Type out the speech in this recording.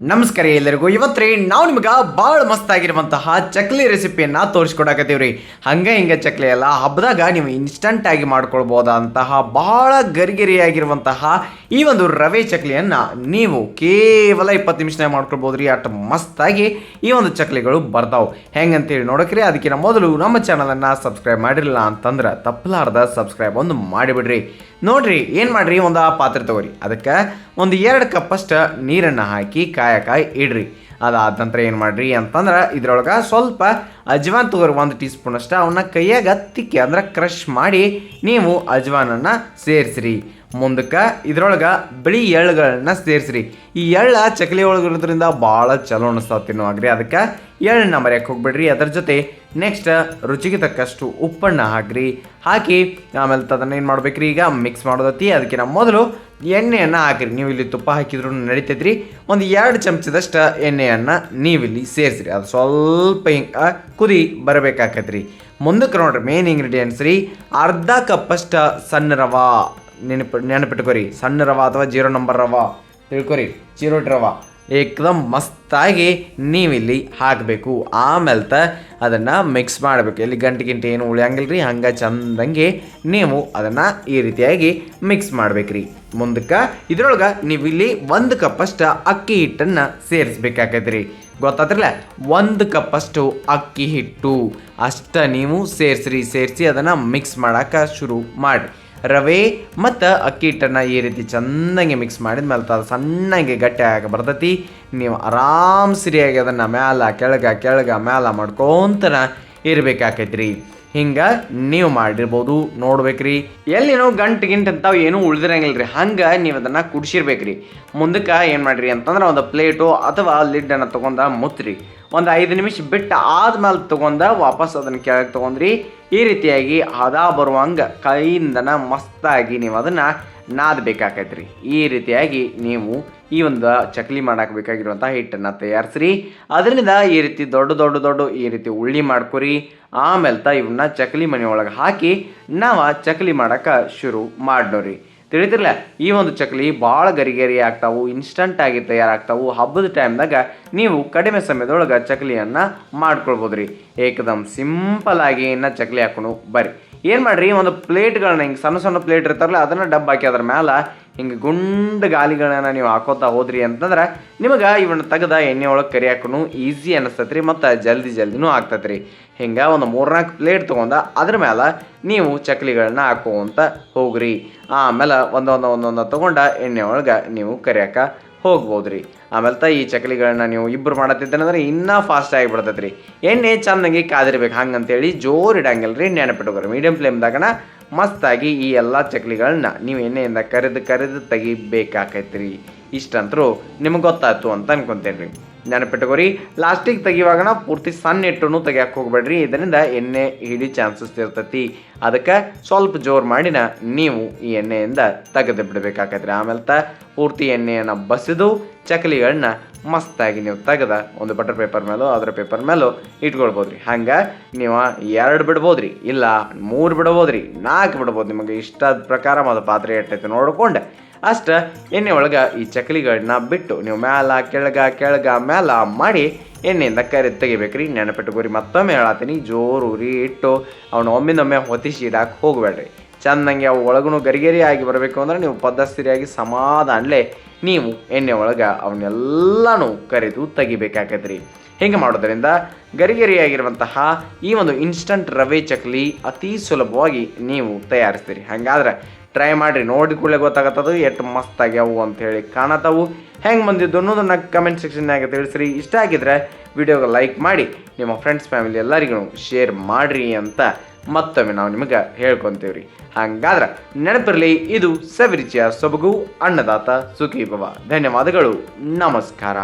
ನಮಸ್ಕಾರ ಎಲ್ಲರಿಗೂ. ಇವತ್ತು ರೀ ನಾವು ನಿಮ್ಗೆ ಭಾಳ ಮಸ್ತ್ ಆಗಿರುವಂತಹ ಚಕ್ಲಿ ರೆಸಿಪಿಯನ್ನು ತೋರಿಸ್ಕೊಡಕತ್ತೀವಿ ರೀ ಹಂಗೆ ಹಿಂಗೆ ಚಕ್ಲಿ ಎಲ್ಲ ಹಬ್ಬದಾಗ ನೀವು ಇನ್ಸ್ಟಂಟ್ ಆಗಿ ಮಾಡ್ಕೊಳ್ಬೋದಂತಹ ಭಾಳ ಗರಿಗರಿಯಾಗಿರುವಂತಹ ಈ ಒಂದು ರವೆ ಚಕ್ಲಿಯನ್ನು ನೀವು ಕೇವಲ ಇಪ್ಪತ್ತು ನಿಮಿಷದಾಗ ಮಾಡ್ಕೊಳ್ಬೋದು ರೀ ಅಷ್ಟು ಮಸ್ತಾಗಿ ಈ ಒಂದು ಚಕ್ಲಿಗಳು ಬರ್ತಾವೆ. ಹೆಂಗಂತೇಳಿ ನೋಡಕ್ರಿ ಅದಕ್ಕಿಂತ ಮೊದಲು ನಮ್ಮ ಚಾನಲನ್ನು ಸಬ್ಸ್ಕ್ರೈಬ್ ಮಾಡಿರಲಿಲ್ಲ ಅಂತಂದ್ರೆ ತಪ್ಪಲಾರ್ದ ಸಬ್ಸ್ಕ್ರೈಬ್ ಒಂದು ಮಾಡಿಬಿಡ್ರಿ. ನೋಡ್ರಿ, ಏನು ಮಾಡ್ರಿ, ಒಂದು ಪಾತ್ರೆ ತಗೋರಿ. ಅದಕ್ಕೆ ಒಂದು ಎರಡು ಕಪ್ಪಷ್ಟು ನೀರನ್ನು ಹಾಕಿ ಕಾಯಕಾಯಿ ಇಡ್ರಿ. ಅದಾದ ನಂತರ ಏನು ಮಾಡ್ರಿ ಅಂತಂದ್ರೆ ಇದ್ರೊಳಗೆ ಸ್ವಲ್ಪ ಅಜ್ವಾನ್ ತಗೋರಿ ಒಂದು ಟೀ ಸ್ಪೂನ್ ಅಷ್ಟು ಅವನ್ನ ಕೈಯಾಗ ತಿಕ್ಕಿ ಅಂದ್ರೆ ಕ್ರಷ್ ಮಾಡಿ ನೀವು ಅಜ್ವಾನನ್ನು ಸೇರಿಸ್ರಿ. ಮುಂದಕ್ಕೆ ಇದ್ರೊಳಗೆ ಬಿಳಿ ಎಳ್ಳುಗಳನ್ನ ಸೇರಿಸ್ರಿ. ಈ ಎಳ್ಳ ಚಕ್ಲಿ ಒಳಗಿರೋದ್ರಿಂದ ಭಾಳ ಚಲೋ ಅನಿಸ್ತಾವ ತಿನ್ನುವಾಗ್ರಿ. ಅದಕ್ಕೆ ಎಳ್ಳನ್ನ ಮರೆಯಕ್ಕೆ ಹೋಗ್ಬಿಡ್ರಿ. ಅದ್ರ ಜೊತೆ ನೆಕ್ಸ್ಟ್ ರುಚಿಗೆ ತಕ್ಕಷ್ಟು ಉಪ್ಪನ್ನು ಹಾಕ್ರಿ. ಹಾಕಿ ಆಮೇಲೆ ಅದನ್ನು ಏನು ಮಾಡ್ಬೇಕ್ರಿ? ಈಗ ಮಿಕ್ಸ್ ಮಾಡೋದತಿ. ಅದಕ್ಕಿಂತ ಮೊದಲು ಎಣ್ಣೆಯನ್ನು ಹಾಕಿರಿ. ನೀವು ಇಲ್ಲಿ ತುಪ್ಪ ಹಾಕಿದ್ರು ನಡೀತೈತ್ರಿ. ಒಂದು ಎರಡು ಚಮಚದಷ್ಟು ಎಣ್ಣೆಯನ್ನು ನೀವಿಲ್ಲಿ ಸೇರಿಸ್ರಿ. ಅದು ಸ್ವಲ್ಪ ಹಿಂಗೆ ಕುದಿ ಬರಬೇಕಾಕತ್ರಿ. ಮುಂದಕ್ಕೆ ನೋಡ್ರಿ ಮೇನ್ ಇಂಗ್ರೀಡಿಯೆಂಟ್ಸ್ ರೀ, ಅರ್ಧ ಕಪ್ಪಷ್ಟು ಸಣ್ಣ ರವಾ. ನೆನಪು, ನೆನಪಿಟ್ಕೊರಿ. ಸಣ್ಣ ರವ ಅಥವಾ ಜೀರೋ ನಂಬರ್ ರವ. ತಿಳ್ಕೊರಿ. ಚಿರೋಟಿ ರವ. ಏಕದಮ್ ಮಸ್ತಾಗಿ ನೀವಿಲ್ಲಿ ಹಾಕಬೇಕು. ಆಮೇಲೆ ತ ಅದನ್ನು ಮಿಕ್ಸ್ ಮಾಡಬೇಕು. ಇಲ್ಲಿ ಗಂಟೆ ಗಿಂಟೆ ಏನು ಉಳಿಯಂಗಿಲ್ಲ ರೀ ಹಂಗೆ ಚಂದಂಗೆ ನೀವು ಅದನ್ನು ಈ ರೀತಿಯಾಗಿ ಮಿಕ್ಸ್ ಮಾಡ್ಬೇಕ್ರಿ. ಮುಂದಕ್ಕೆ ಇದ್ರೊಳಗೆ ನೀವು ಇಲ್ಲಿ ಒಂದು ಕಪ್ಪಷ್ಟು ಅಕ್ಕಿ ಹಿಟ್ಟನ್ನು ಸೇರಿಸ್ಬೇಕಾಕೈತ್ರಿ. ಗೊತ್ತಾದ್ರಲ್ಲ ಒಂದು ಕಪ್ಪಷ್ಟು ಅಕ್ಕಿ ಹಿಟ್ಟು ಅಷ್ಟ ನೀವು ಸೇರಿಸ್ರಿ, ಸೇರಿಸಿ ಅದನ್ನು ಮಿಕ್ಸ್ ಮಾಡೋಕ್ಕೆ ಶುರು ಮಾಡಿ ರವೆ ಮತ್ತು ಅಕ್ಕಿ ಹಿಟ್ಟನ್ನು ಈ ರೀತಿ ಚೆನ್ನಾಗಿ ಮಿಕ್ಸ್ ಮಾಡಿದ ಮೇಲೆ ಅದು ಸಣ್ಣಗೆ ಗಟ್ಟಿ ಬರ್ತೈತಿ. ನೀವು ಆರಾಮ್ ಸರಿಯಾಗಿ ಅದನ್ನು ಮ್ಯಾಲ ಕೆಳಗ ಕೆಳಗ ಮ್ಯಾಲ ಮಾಡ್ಕೊಂತನ ಇರ್ಬೇಕಾಕೈತ್ರಿ. ಹಿಂಗೆ ನೀವು ಮಾಡಿರ್ಬೋದು. ನೋಡ್ಬೇಕ್ರಿ. ಎಲ್ಲಿನೋ ಗಂಟು ಗಿಂಟು ಅಂತಾವ್ ಏನೂ ಉಳ್ದಿರಂಗಿಲ್ಲ ರೀ ಹಂಗೆ ನೀವು ಅದನ್ನು ಕುಡ್ಸಿರ್ಬೇಕ್ರಿ. ಮುಂದಕ್ಕೆ ಏನು ಮಾಡ್ರಿ ಅಂತಂದ್ರೆ ಒಂದು ಪ್ಲೇಟು ಅಥವಾ ಲಿಡ್ಡನ್ನು ತೊಗೊಂಡ ಮುತ್ರಿ. ಒಂದು ಐದು ನಿಮಿಷ ಬಿಟ್ಟು ಆದ್ಮೇಲೆ ತೊಗೊಂಡ ವಾಪಸ್ ಅದನ್ನು ಕೆಳಗೆ ತೊಗೊಂಡ್ರಿ. ಈ ರೀತಿಯಾಗಿ ಹದ ಬರುವಂಗೆ ಕೈಯಿಂದನ ಮಸ್ತಾಗಿ ನೀವು ಅದನ್ನು ನಾದಬೇಕಾಕೈತ್ರಿ. ಈ ರೀತಿಯಾಗಿ ನೀವು ಈ ಒಂದು ಚಕ್ಲಿ ಮಾಡಕ್ಕೆ ಬೇಕಾಗಿರುವಂಥ ಹಿಟ್ಟನ್ನು ತಯಾರಿಸ್ರಿ. ಅದರಿಂದ ಈ ರೀತಿ ದೊಡ್ಡ ದೊಡ್ಡ ದೊಡ್ಡ ಈ ರೀತಿ ಉಳ್ಳಿ ಮಾಡ್ಕೊರಿ. ಆಮೇಲೆ ತ ಇವನ್ನ ಚಕ್ಲಿ ಮನೆ ಒಳಗೆ ಹಾಕಿ ನಾವು ಚಕ್ಲಿ ಮಾಡಕ್ಕೆ ಶುರು ಮಾಡೋರಿ ತಿಳಿತಿರ್ಲ ಈ ಒಂದು ಚಕ್ಲಿ ಭಾಳ ಗರಿಗರಿ ಆಗ್ತಾವು ಇನ್ಸ್ಟಂಟ್ ಆಗಿ ತಯಾರಾಗ್ತಾವು. ಹಬ್ಬದ ಟೈಮ್ದಾಗ ನೀವು ಕಡಿಮೆ ಸಮಯದೊಳಗೆ ಚಕ್ಲಿಯನ್ನು ಮಾಡ್ಕೊಳ್ಬೋದು ರೀ ಏಕದಮ್ ಆಗಿ ಇನ್ನು ಚಕ್ಲಿ ಹಾಕೊಂಡು ಬರ್ರಿ. ಏನು ಮಾಡ್ರಿ, ಒಂದು ಪ್ಲೇಟ್ಗಳನ್ನ ಹಿಂಗೆ ಸಣ್ಣ ಸಣ್ಣ ಪ್ಲೇಟ್ ಇರ್ತಾರಲ್ಲ, ಅದನ್ನು ಡಬ್ಬ ಹಾಕಿ ಅದ್ರ ಮ್ಯಾಲ ಹಿಂಗೆ ಗುಂಡು ಗಾಲಿಗಳನ್ನ ನೀವು ಹಾಕೋತಾ ಹೋದ್ರಿ ಅಂತಂದ್ರೆ ನಿಮಗೆ ಇವನ್ನ ತೆಗೆದ ಎಣ್ಣೆ ಒಳಗೆ ಕರಿ ಹಾಕೋನು ಈಸಿ ರೀ ಮತ್ತು ಜಲ್ದಿ ಜಲ್ದಿನೂ ಆಗ್ತೈತೆ ರೀ ಹಿಂಗೆ ಒಂದು ಮೂರ್ನಾಲ್ಕು ಪ್ಲೇಟ್ ತೊಗೊಂಡ ಅದ್ರ ಮೇಲೆ ನೀವು ಚಕ್ಲಿಗಳನ್ನ ಹಾಕೋವಂತ ಹೋಗ್ರಿ. ಆಮೇಲೆ ಒಂದೊಂದು ಒಂದೊಂದು ತೊಗೊಂಡ ಎಣ್ಣೆ ಒಳಗೆ ನೀವು ಕರಿಯಾಕ ಹೋಗ್ಬೋದು ರೀ ಆಮೇಲೆ ತ ಈ ಚಕ್ಲಿಗಳನ್ನ ನೀವು ಇಬ್ಬರು ಮಾಡತ್ತಿದ್ದೇನೆಂದ್ರೆ ಇನ್ನೂ ಫಾಸ್ಟ್ ಆಗಿಬಿಡ್ತೈತೆ ರೀ ಎಣ್ಣೆ ಚೆನ್ನಾಗಿ ಕಾದಿರ್ಬೇಕು. ಹಂಗಂತೇಳಿ ಜೋರು ಇಡಂಗಿಲ್ಲ ರೀ ನೆನಪಿಟ್ಕೋರಿ ಮೀಡಿಯಮ್ ಫ್ಲೇಮ್ದಾಗನ ಮಸ್ತಾಗಿ ಈ ಎಲ್ಲ ಚಕ್ಲಿಗಳನ್ನ ನೀವು ಎಣ್ಣೆಯಿಂದ ಕರೆದು ಕರೆದು ತೆಗಿಬೇಕಾಕೈತ್ರಿ. ಇಷ್ಟಂತರೂ ನಿಮಗೆ ಗೊತ್ತಾಯ್ತು ಅಂತ ಅನ್ಕೊತೇನೆ ರೀ ನೆನಪಿಟ್ಕೋರಿ ಲಾಸ್ಟಿಗೆ ತೆಗಿವಾಗನ ಪೂರ್ತಿ ಸಣ್ಣ ಇಟ್ಟು ತೆಗಿಯಕ್ಕೆ ಹೋಗ್ಬೇಡ್ರಿ. ಇದರಿಂದ ಎಣ್ಣೆ ಹಿಡಿ ಚಾನ್ಸಸ್ ಇರ್ತೈತಿ. ಅದಕ್ಕೆ ಸ್ವಲ್ಪ ಜೋರು ಮಾಡಿನ ನೀವು ಈ ಎಣ್ಣೆಯಿಂದ ತೆಗೆದು ಬಿಡಬೇಕಾಕೈತ್ರಿ. ಆಮೇಲೆ ತ ಪೂರ್ತಿ ಎಣ್ಣೆಯನ್ನು ಬಸಿದು ಚಕಲಿಗಳನ್ನ ಮಸ್ತಾಗಿ ನೀವು ತೆಗೆದ ಒಂದು ಬಟರ್ ಪೇಪರ್ ಮೇಲೋ ಅದರ ಪೇಪರ್ ಮೇಲೋ ಇಟ್ಕೊಳ್ಬೋದು ರೀ ಹಂಗೆ ನೀವು ಎರಡು ಬಿಡ್ಬೋದು ರೀ ಇಲ್ಲ ಮೂರು ಬಿಡ್ಬೋದ್ರಿ, ನಾಲ್ಕು ಬಿಡ್ಬೋದು. ನಿಮಗೆ ಇಷ್ಟದ ಪ್ರಕಾರ ಅದು ಪಾತ್ರೆ ಎಟ್ಟೈತೆ ನೋಡ್ಕೊಂಡು ಅಷ್ಟು ಎಣ್ಣೆ ಒಳಗೆ ಈ ಚಕ್ಲಿಗಳನ್ನ ಬಿಟ್ಟು ನೀವು ಮ್ಯಾಲ ಕೆಳಗ ಕೆಳಗ ಮ್ಯಾಲ ಮಾಡಿ ಎಣ್ಣೆಯಿಂದ ಕರಿ ತೆಗಿಬೇಕ್ರಿ. ನೆನಪಿಟ್ಕೋರಿ ಮತ್ತೊಮ್ಮೆ ಹೇಳತ್ತೀನಿ ಜೋರು ಉರಿ ಇಟ್ಟು ಅವನು ಒಮ್ಮಿಂದೊಮ್ಮೆ ಹೊತ್ತಿಸಿ ಇಡಕ್ಕೆ ಹೋಗಬೇಡ್ರಿ. ಚೆನ್ನಾಗಿ ಅವು ಒಳಗೂ ಗರಿಗರಿಯಾಗಿ ಬರಬೇಕು ಅಂದ್ರೆ ನೀವು ಪದ್ಧತಿಯಾಗಿ ಸಮಾಧಾನಲೇ ನೀವು ಎಣ್ಣೆ ಒಳಗೆ ಅವನ್ನೆಲ್ಲನೂ ಕರೆದು ತೆಗಿಬೇಕಾಗತ್ರಿ ಹಿಂಗೆ ಮಾಡೋದ್ರಿಂದ ಗರಿಗರಿಯಾಗಿರುವಂತಹ ಈ ಒಂದು ಇನ್ಸ್ಟಂಟ್ ರವೆ ಚಕ್ಲಿ ಅತಿ ಸುಲಭವಾಗಿ ನೀವು ತಯಾರಿಸ್ತೀರಿ. ಹಾಗಾದ್ರೆ ಟ್ರೈ ಮಾಡಿರಿ. ನೋಡಿ ಕೂಡಲೇ ಗೊತ್ತಾಗತ್ತದು. ಎಷ್ಟು ಮಸ್ತ್ ಆಗ್ಯಾವು ಅಂತ ಹೇಳಿ ಕಾಣತ್ತವು ಹೆಂಗೆ ಬಂದಿದ್ದು ಅನ್ನೋದನ್ನು ಕಮೆಂಟ್ ಸೆಕ್ಷನ್ನಾಗ ತಿಳಿಸ್ರಿ. ಇಷ್ಟ ಆಗಿದ್ರೆ ವಿಡಿಯೋಗೆ ಲೈಕ್ ಮಾಡಿ. ನಿಮ್ಮ ಫ್ರೆಂಡ್ಸ್ ಫ್ಯಾಮಿಲಿ ಎಲ್ಲರಿಗೂ ಶೇರ್ ಮಾಡಿರಿ ಅಂತ ಮತ್ತೊಮ್ಮೆ ನಾವು ನಿಮಗೆ ಹೇಳ್ಕೊತೀವಿ ರೀ ಹಾಗಾದ್ರೆ ನೆನಪಿರಲಿ, ಇದು ಸವಿರುಚಿಯ ಸೊಬಗು, ಅನ್ನದಾತ ಸುಖೀಭವ. ಧನ್ಯವಾದಗಳು. ನಮಸ್ಕಾರ.